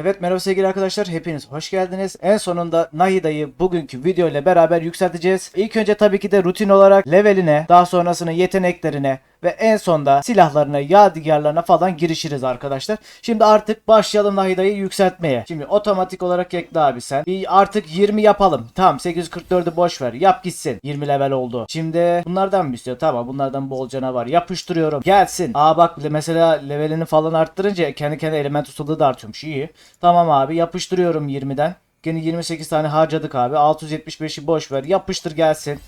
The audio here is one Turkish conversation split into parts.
Evet merhaba sevgili arkadaşlar hepiniz hoş geldiniz. En sonunda Nahida'yı bugünkü video ile beraber yükselteceğiz. İlk önce tabii ki de rutin olarak leveline, daha sonrasında yeteneklerine ve en sonda silahlarına, yadigarlarına falan girişiriz arkadaşlar. Şimdi artık başlayalım Nahida'yı yükseltmeye. Şimdi otomatik olarak ekle abi sen. Bir artık 20 yapalım. Tamam 844'ü boş ver. Yap gitsin. 20 level oldu. Şimdi bunlardan mı istiyor? Tamam bunlardan bol canavar. Yapıştırıyorum. Gelsin. Aa bak mesela levelini falan arttırınca kendi kendine element ustalığı da artıyormuş. İyi. Tamam abi yapıştırıyorum 20'den. Gene 28 tane harcadık abi. 675'i boş ver. Yapıştır gelsin.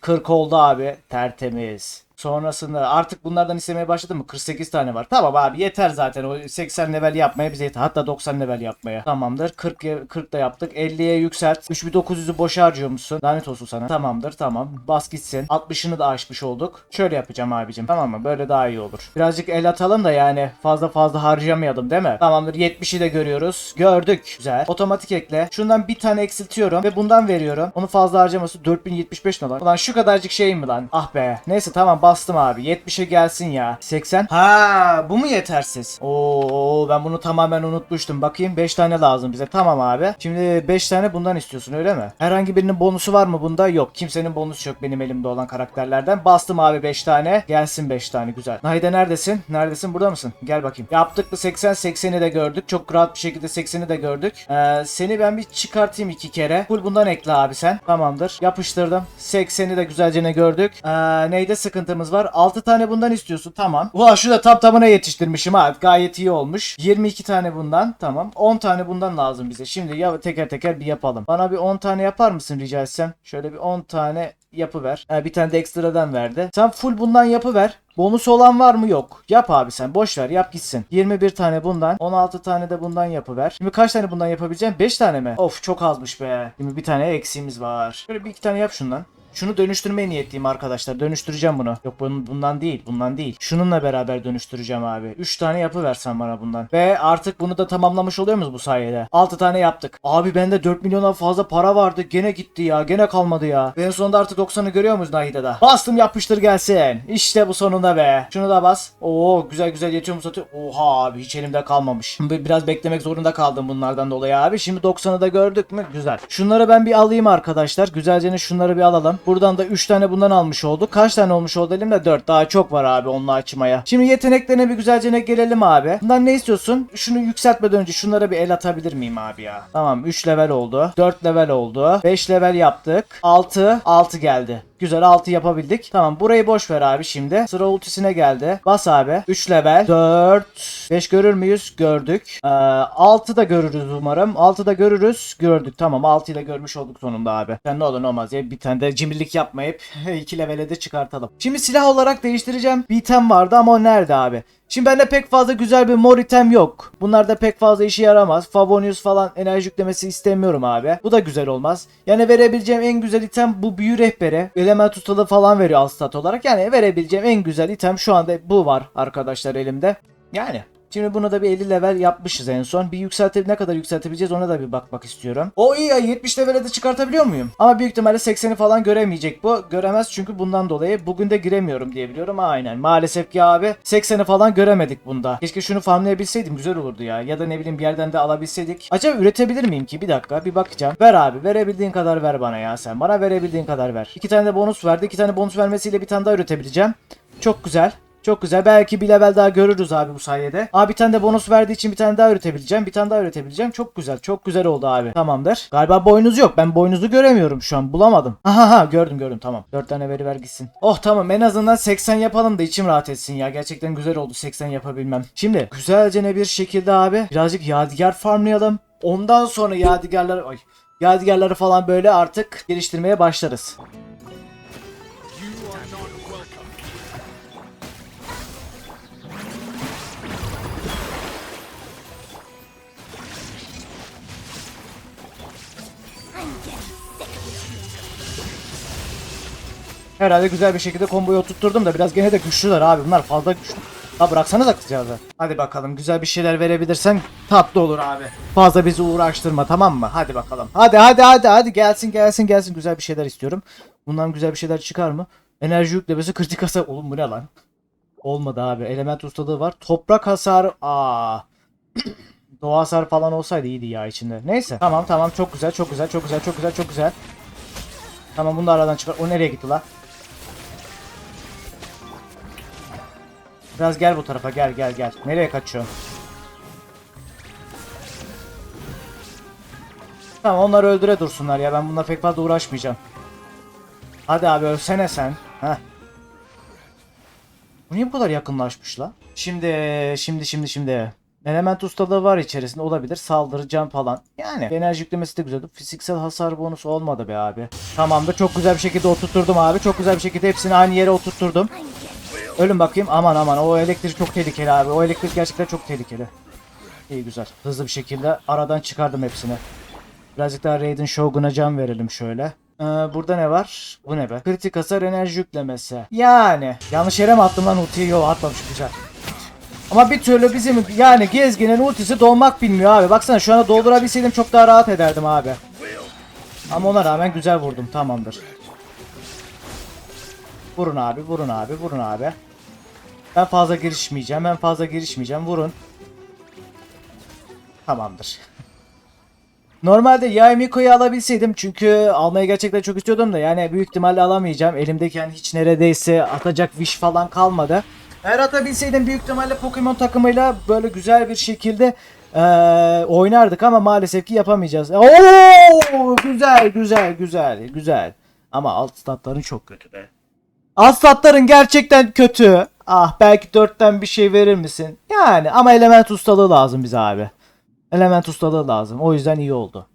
40 oldu abi. Tertemiz. Sonrasında artık bunlardan istemeye başladı mı? 48 tane var. Tamam abi yeter zaten. O 80 level yapmaya bize yeter. Hatta 90 level yapmaya. Tamamdır. 40 ye- 40 da yaptık. 50'ye yükselt. 3900'ü boşa harcıyor musun? Lanet olsun sana. Tamamdır tamam. Bas gitsin. 60'ını da aşmış olduk. Şöyle yapacağım abicim. Tamam mı? Böyle daha iyi olur. Birazcık el atalım da yani fazla fazla harcamayalım değil mi? Tamamdır. 70'i de görüyoruz. Gördük. Güzel. Otomatik ekle. Şundan bir tane eksiltiyorum ve bundan veriyorum. Onu fazla harcaması 4075 ne lan? Ulan şu kadarcık şey mi lan? Ah be. Neyse tamam bastım abi. 70'e gelsin ya. 80. Ha bu mu yetersiz? Oo ben bunu tamamen unutmuştum. Bakayım 5 tane lazım bize. Tamam abi. Şimdi 5 tane bundan istiyorsun öyle mi? Herhangi birinin bonusu var mı bunda? Yok. Kimsenin bonusu yok benim elimde olan karakterlerden. Bastım abi 5 tane. Gelsin 5 tane güzel. Nahide neredesin? Neredesin? Burada mısın? Gel bakayım. Yaptık mı 80 80'i de gördük. Çok rahat bir şekilde 80'i de gördük. Ee, seni ben bir çıkartayım iki kere. Full bundan ekle abi sen. Tamamdır. Yapıştırdım. 80'i de güzelce ne gördük. Ee, neyde sıkıntımız var? 6 tane bundan istiyorsun. Tamam. Ulan şu da tam tamına yetiştirmişim ha. Gayet iyi olmuş. 22 tane bundan. Tamam. 10 tane bundan lazım bize. Şimdi ya teker teker bir yapalım. Bana bir 10 tane yapar mısın rica etsem? Şöyle bir 10 tane yapıver. Ha, bir tane de ekstradan verdi. Sen full bundan yapıver. Bonus olan var mı? Yok. Yap abi sen. Boş ver. Yap gitsin. 21 tane bundan. 16 tane de bundan yapıver. Şimdi kaç tane bundan yapabileceğim? 5 tane mi? Of çok azmış be. Şimdi bir tane eksiğimiz var. Şöyle bir iki tane yap şundan. Şunu dönüştürmeye niyetliyim arkadaşlar. Dönüştüreceğim bunu. Yok bundan değil. Bundan değil. Şununla beraber dönüştüreceğim abi. 3 tane yapıversen bana bundan. Ve artık bunu da tamamlamış oluyor muyuz bu sayede? 6 tane yaptık. Abi bende 4 milyondan fazla para vardı. Gene gitti ya. Gene kalmadı ya. Ve en sonunda artık 90'ı görüyor muyuz Nahide'de? Bastım yapıştır gelsin. İşte bu sonunda be. Şunu da bas. Oo güzel güzel yetiyor mu satıyor? Oha abi hiç elimde kalmamış. Bir- Biraz beklemek zorunda kaldım bunlardan dolayı abi. Şimdi 90'ı da gördük mü? Güzel. Şunları ben bir alayım arkadaşlar. Güzelce şunları bir alalım. Buradan da 3 tane bundan almış olduk. Kaç tane olmuş oldu elimde? 4. Daha çok var abi onunla açmaya. Şimdi yeteneklerine bir güzelce gelelim abi. Bundan ne istiyorsun? Şunu yükseltmeden önce şunlara bir el atabilir miyim abi ya? Tamam 3 level oldu. 4 level oldu. 5 level yaptık. 6. 6 geldi. Güzel 6 yapabildik. Tamam burayı boş ver abi şimdi. Sıra ultisine geldi. Bas abi. 3 level. 4. 5 görür müyüz? Gördük. Ee, 6 da görürüz umarım. 6 da görürüz. Gördük. Tamam 6 ile görmüş olduk sonunda abi. Sen ne olur ne olmaz ya. Bir tane de cimrilik yapmayıp 2 levele de çıkartalım. Şimdi silah olarak değiştireceğim. Bir item vardı ama o nerede abi? Şimdi bende pek fazla güzel bir mor item yok. Bunlar da pek fazla işe yaramaz. Favonius falan enerji yüklemesi istemiyorum abi. Bu da güzel olmaz. Yani verebileceğim en güzel item bu büyü rehberi. Element ustalığı falan veriyor alt stat olarak. Yani verebileceğim en güzel item şu anda bu var arkadaşlar elimde. Yani Şimdi bunu da bir 50 level yapmışız en son. Bir yükseltip ne kadar yükseltebileceğiz ona da bir bakmak istiyorum. O iyi ya 70 levele de çıkartabiliyor muyum? Ama büyük ihtimalle 80'i falan göremeyecek bu. Göremez çünkü bundan dolayı bugün de giremiyorum diye biliyorum. Aynen. Maalesef ki abi 80'i falan göremedik bunda. Keşke şunu farmlayabilseydim güzel olurdu ya. Ya da ne bileyim bir yerden de alabilseydik. Acaba üretebilir miyim ki? Bir dakika bir bakacağım. Ver abi verebildiğin kadar ver bana ya sen. Bana verebildiğin kadar ver. İki tane de bonus verdi. İki tane bonus vermesiyle bir tane daha üretebileceğim. Çok güzel. Çok güzel. Belki bir level daha görürüz abi bu sayede. Abi bir tane de bonus verdiği için bir tane daha üretebileceğim. Bir tane daha üretebileceğim. Çok güzel. Çok güzel oldu abi. Tamamdır. Galiba boynuz yok. Ben boynuzu göremiyorum şu an. Bulamadım. Aha ha gördüm gördüm tamam. 4 tane veri ver gitsin. Oh tamam en azından 80 yapalım da içim rahat etsin ya. Gerçekten güzel oldu 80 yapabilmem. Şimdi güzelce ne bir şekilde abi birazcık yadigar farmlayalım. Ondan sonra yadigarları ay yadigarları falan böyle artık geliştirmeye başlarız. Herhalde güzel bir şekilde komboyu oturtturdum da biraz gene de güçlüler abi. Bunlar fazla güçlü. Ha bıraksanız kızcağızı. Hadi bakalım güzel bir şeyler verebilirsen tatlı olur abi. Fazla bizi uğraştırma tamam mı? Hadi bakalım. Hadi hadi hadi hadi gelsin gelsin gelsin güzel bir şeyler istiyorum. Bundan güzel bir şeyler çıkar mı? Enerji yüklemesi kritik hasar. Oğlum bu ne lan? Olmadı abi. Element ustalığı var. Toprak hasarı. Aa. Doğa hasar falan olsaydı iyiydi ya içinde. Neyse. Tamam tamam çok güzel çok güzel çok güzel çok güzel çok güzel. Tamam bunu da aradan çıkar. O nereye gitti la? Biraz gel bu tarafa gel gel gel. Nereye kaçıyorsun? Tamam onları öldüre dursunlar ya ben bununla pek fazla uğraşmayacağım. Hadi abi ölsene sen. Heh. Bu niye bu kadar yakınlaşmış la? Şimdi şimdi şimdi şimdi. Element ustalığı var içerisinde olabilir. Saldırı, can falan. Yani enerji yüklemesi de güzeldi. Fiziksel hasar bonusu olmadı be abi. Tamamdır. Çok güzel bir şekilde oturtturdum abi. Çok güzel bir şekilde hepsini aynı yere oturtturdum. Ölün bakayım. Aman aman. O elektrik çok tehlikeli abi. O elektrik gerçekten çok tehlikeli. İyi güzel. Hızlı bir şekilde aradan çıkardım hepsini. Birazcık daha Raiden Shogun'a can verelim şöyle. Ee, burada ne var? Bu ne be? Kritik hasar enerji yüklemesi. Yani. Yanlış yere mi attım lan ultiyi? Yok atmamış güzel. Ama bir türlü bizim yani gezginin ultisi dolmak bilmiyor abi. Baksana şu anda doldurabilseydim çok daha rahat ederdim abi. Ama ona rağmen güzel vurdum. Tamamdır. Vurun abi, vurun abi, vurun abi. Ben fazla girişmeyeceğim, ben fazla girişmeyeceğim. Vurun. Tamamdır. Normalde Yaimiko'yu alabilseydim çünkü almayı gerçekten çok istiyordum da yani büyük ihtimalle alamayacağım. Elimdeki yani hiç neredeyse atacak wish falan kalmadı. Eğer atabilseydim büyük ihtimalle Pokemon takımıyla böyle güzel bir şekilde eee, oynardık ama maalesef ki yapamayacağız. Oo güzel güzel güzel güzel. Ama alt statların çok kötü be. Alt statların gerçekten kötü. Ah belki dörtten bir şey verir misin? Yani ama element ustalığı lazım bize abi. Element ustalığı lazım. O yüzden iyi oldu.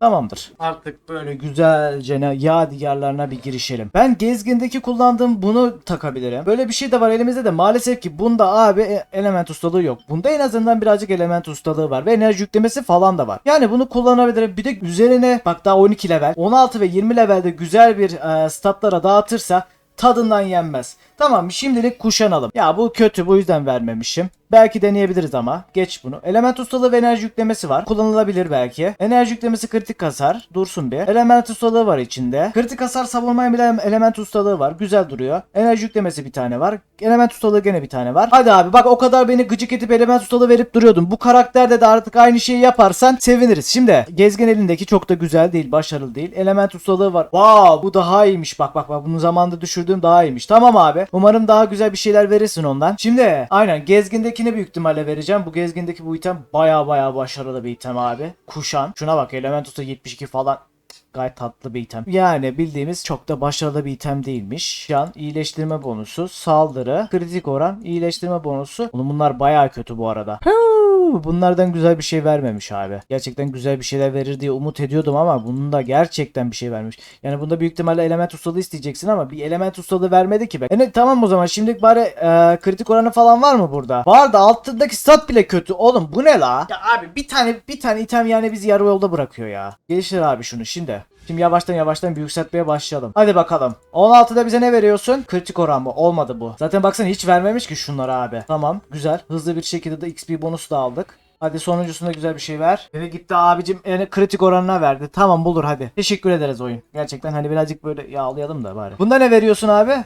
Tamamdır. Artık böyle güzelce yağ diyarlarına bir girişelim. Ben gezgindeki kullandığım bunu takabilirim. Böyle bir şey de var elimizde de maalesef ki bunda abi e- element ustalığı yok. Bunda en azından birazcık element ustalığı var ve enerji yüklemesi falan da var. Yani bunu kullanabilirim. Bir de üzerine bak daha 12 level, 16 ve 20 levelde güzel bir e, statlara dağıtırsa tadından yenmez. Tamam şimdilik kuşanalım. Ya bu kötü bu yüzden vermemişim. Belki deneyebiliriz ama. Geç bunu. Element ustalığı ve enerji yüklemesi var. Kullanılabilir belki. Enerji yüklemesi kritik hasar. Dursun bir. Element ustalığı var içinde. Kritik hasar savunmaya bile element ustalığı var. Güzel duruyor. Enerji yüklemesi bir tane var. Element ustalığı gene bir tane var. Hadi abi bak o kadar beni gıcık edip element ustalığı verip duruyordun. Bu karakterde de artık aynı şeyi yaparsan seviniriz. Şimdi gezgin elindeki çok da güzel değil. Başarılı değil. Element ustalığı var. Wow bu daha iyiymiş. Bak bak bak bunu zamanında düşürdüğüm daha iyiymiş. Tamam abi. Umarım daha güzel bir şeyler verirsin ondan. Şimdi aynen gezgindekini büyük ihtimalle vereceğim. Bu gezgindeki bu item baya baya başarılı bir item abi. Kuşan. Şuna bak element usta 72 falan. Gayet tatlı bir item. Yani bildiğimiz çok da başarılı bir item değilmiş. Can, iyileştirme bonusu, saldırı, kritik oran, iyileştirme bonusu. Oğlum bunlar bayağı kötü bu arada. Bunlardan güzel bir şey vermemiş abi. Gerçekten güzel bir şeyler verir diye umut ediyordum ama bunun da gerçekten bir şey vermiş. Yani bunda büyük ihtimalle element ustalığı isteyeceksin ama bir element ustalığı vermedi ki be. E ne, tamam o zaman şimdi bari e, kritik oranı falan var mı burada? Var da altındaki stat bile kötü. Oğlum bu ne la? Ya abi bir tane bir tane item yani bizi yarı yolda bırakıyor ya. Geliştir abi şunu şimdi. Şimdi yavaştan yavaştan yükseltmeye başlayalım. Hadi bakalım. 16'da bize ne veriyorsun? Kritik oran mı? Olmadı bu. Zaten baksana hiç vermemiş ki şunları abi. Tamam güzel. Hızlı bir şekilde de XP bonusu da aldık. Hadi sonuncusunda güzel bir şey ver. Ve gitti abicim yani kritik oranına verdi. Tamam bulur hadi. Teşekkür ederiz oyun. Gerçekten hani birazcık böyle yağlayalım da bari. Bunda ne veriyorsun abi?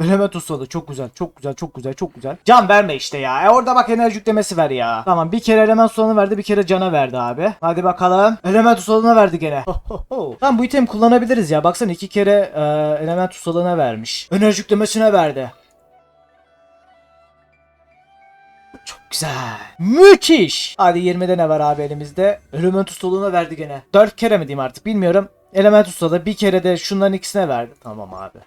Element ustalığı çok güzel çok güzel çok güzel çok güzel. Can verme işte ya. E orada bak enerji yüklemesi ver ya. Tamam bir kere element ustalığını verdi bir kere cana verdi abi. Hadi bakalım. Element ustalığına verdi gene. Tamam bu item kullanabiliriz ya. Baksana iki kere e, element vermiş. Enerji yüklemesine verdi. Çok güzel. Müthiş. Hadi 20'de ne var abi elimizde? Element ustalığına verdi gene. 4 kere mi diyeyim artık bilmiyorum. Element ustalığı bir kere de şunların ikisine verdi. Tamam abi.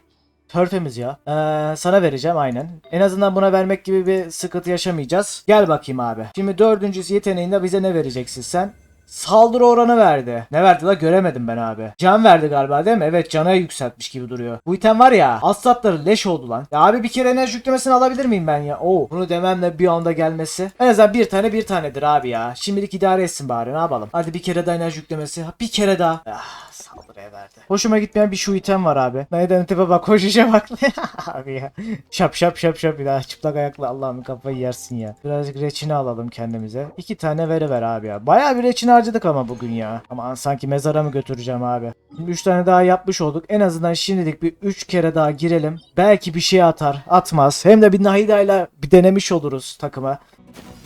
Tertemiz ya. Ee, sana vereceğim aynen. En azından buna vermek gibi bir sıkıntı yaşamayacağız. Gel bakayım abi. Şimdi dördüncüsü yeteneğinde bize ne vereceksin sen? Saldırı oranı verdi. Ne verdi la göremedim ben abi. Can verdi galiba değil mi? Evet cana yükseltmiş gibi duruyor. Bu item var ya aslatları leş oldu lan. Ya abi bir kere enerji yüklemesini alabilir miyim ben ya? Oo bunu dememle bir anda gelmesi. En azından bir tane bir tanedir abi ya. Şimdilik idare etsin bari ne yapalım. Hadi bir kere daha enerji yüklemesi. Ha, Bir kere daha. Ah saldırıya verdi. Hoşuma gitmeyen bir şu item var abi. Neden tipe bak koşuşa bak. abi ya. Şap şap şap şap bir daha çıplak ayakla Allah'ım kafayı yersin ya. Birazcık reçine alalım kendimize. İki tane veri ver abi ya. Bayağı bir reçine harcadık ama bugün ya. Ama sanki mezara mı götüreceğim abi. Şimdi 3 tane daha yapmış olduk. En azından şimdilik bir 3 kere daha girelim. Belki bir şey atar. Atmaz. Hem de bir Nahida ile bir denemiş oluruz takıma.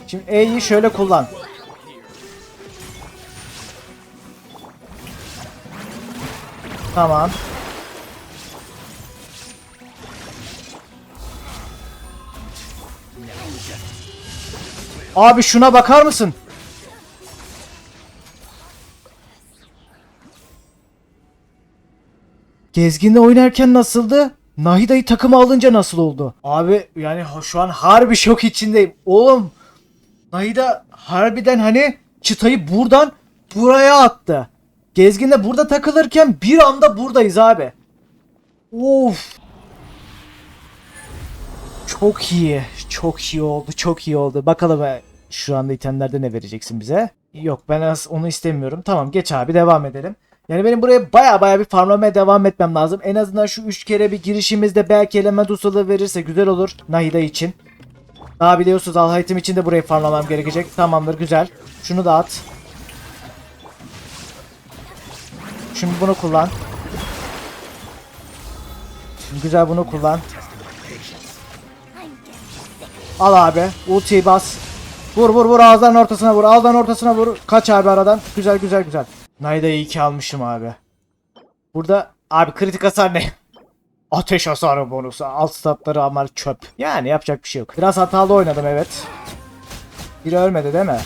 Şimdi E'yi şöyle kullan. Tamam. Abi şuna bakar mısın? Gezgin'le oynarken nasıldı? Nahida'yı takıma alınca nasıl oldu? Abi yani şu an harbi şok içindeyim. Oğlum Nahida harbiden hani çıtayı buradan buraya attı. Gezgin de burada takılırken bir anda buradayız abi. Of. Çok iyi. Çok iyi oldu. Çok iyi oldu. Bakalım e, şu anda itemlerde ne vereceksin bize? Yok ben az onu istemiyorum. Tamam geç abi devam edelim. Yani benim buraya baya baya bir farmlamaya devam etmem lazım. En azından şu 3 kere bir girişimizde belki element ustalığı verirse güzel olur Nahida için. Daha biliyorsunuz Alhayt'im için de burayı farmlamam gerekecek. Tamamdır güzel. Şunu da at. Şimdi bunu kullan. Şimdi güzel bunu kullan. Al abi. Ultiyi bas. Vur vur vur ağızların ortasına vur. Ağızların ortasına vur. Kaç abi aradan. Güzel güzel güzel. Nayda'yı iki almışım abi. Burada abi kritik hasar ne? Ateş hasarı bonusu. Alt statları ama çöp. Yani yapacak bir şey yok. Biraz hatalı oynadım evet. Biri ölmedi değil mi?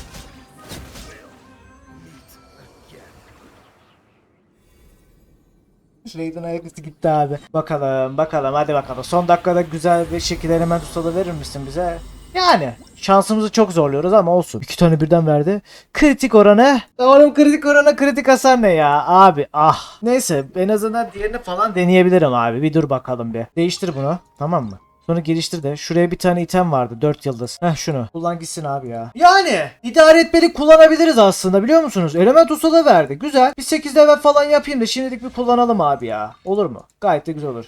Raiden ayaküstü gitti abi. Bakalım bakalım hadi bakalım. Son dakikada güzel bir şekilde element ustalığı verir misin bize? Yani şansımızı çok zorluyoruz ama olsun. İki tane birden verdi. Kritik oranı. Oğlum kritik oranı kritik hasar ne ya? Abi ah. Neyse en azından diğerini falan deneyebilirim abi. Bir dur bakalım bir. Değiştir bunu. Tamam mı? Sonra geliştir de. Şuraya bir tane item vardı. 4 yıldız. Heh şunu. Kullan gitsin abi ya. Yani idare etmelik kullanabiliriz aslında biliyor musunuz? Element ustalığı verdi. Güzel. Bir 8 level falan yapayım da şimdilik bir kullanalım abi ya. Olur mu? Gayet de güzel olur.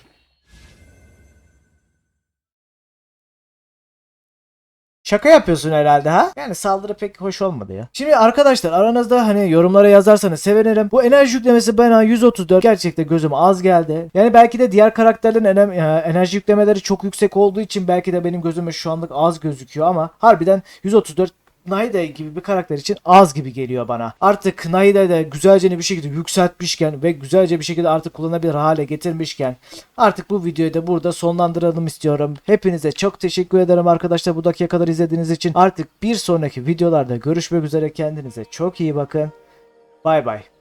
Şaka yapıyorsun herhalde ha? Yani saldırı pek hoş olmadı ya. Şimdi arkadaşlar aranızda hani yorumlara yazarsanız sevinirim. Bu enerji yüklemesi bana 134 gerçekten gözüme az geldi. Yani belki de diğer karakterlerin e, enerji yüklemeleri çok yüksek olduğu için belki de benim gözüme şu anlık az gözüküyor ama harbiden 134 Nahida gibi bir karakter için az gibi geliyor bana. Artık Nahida'yı da güzelce bir şekilde yükseltmişken ve güzelce bir şekilde artık kullanabilir hale getirmişken artık bu videoyu da burada sonlandıralım istiyorum. Hepinize çok teşekkür ederim arkadaşlar bu dakika kadar izlediğiniz için. Artık bir sonraki videolarda görüşmek üzere kendinize çok iyi bakın. Bay bay.